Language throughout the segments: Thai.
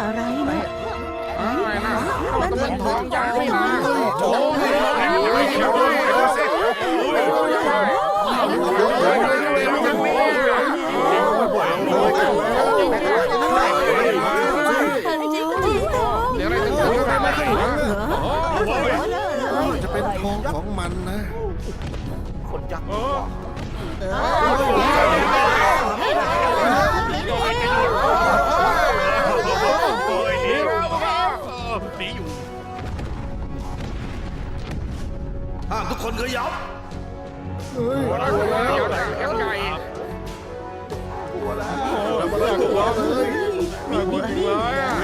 อะไรนะมันเป็นทองจากที่มาโอ้ยเดี๋ยวอะไรถึงจะทำไม่ได้ฮะจะเป็นทองของมันนะ คนยัก ห้ามทุกคนขยับเดี๋ยวไหนยังไงแล้วมันเลิกตัวเลยมีจริงเลยอะ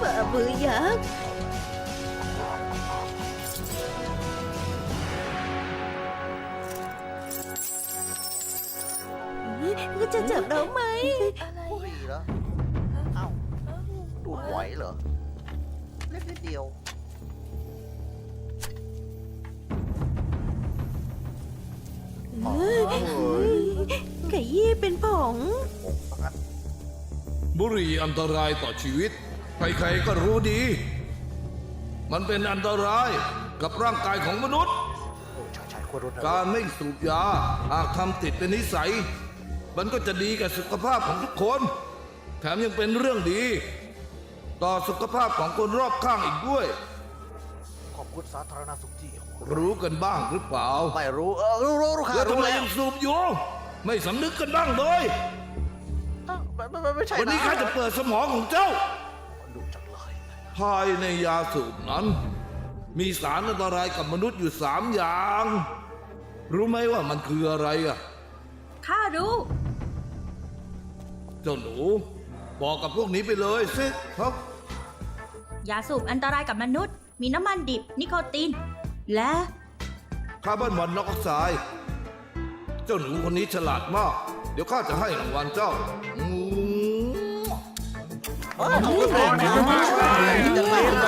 ฝ่ามือยักษ์ก็จะจับเราไหมบุหรี่เหรอเอ้าดูดไหวเหรอเล็ก นิดเดียวขยี้เป็นผงผงสักอันบุหรี่อันตรายต่อชีวิต ใครๆก็รู้ดี มันเป็นอันตรายกับร่างกายของมนุษย์โอ้ใช่ใช่ควรรู้นะการไม่สูบยาหากทำติดเป็นนิสัย มันก็จะดีกับสุขภาพของทุกคน แถมยังเป็นเรื่องดี ต่อสุขภาพของคนรอบข้างอีกด้วย ขอบคุณสาธารณสุขที่รู้กันบ้างหรือเปล่าไม่รู้เออรู้รู้รู้ค่ะแล้วทำรู้ไมแล้วยังสูบอยู่ ไม่สำนึกกันบ้างเลยเอ้าไม่ไม่ไม่ไม่ใช่วันนี้ข้าจะเปิดสมองของเจ้า ดูจังเลยภายในยาสูบนั้น มีสารอันตรายกับมนุษย์อยู่สามอย่าง รู้ไหมว่ามันคืออะไรอะ ข้ารู้ เจ้าหนู บอกกับพวกนี้ไปเลยสิครับ ยาสูบอันตรายกับมนุษย์ มีน้ำมันดิบ นิโคติน และ คาร์บอนมอนอกอกไซด์เจ้าหนูคนนี้ฉลาดมาก เดี๋ยวข้าจะให้รางวัลเจ้าอืมเอ้ยข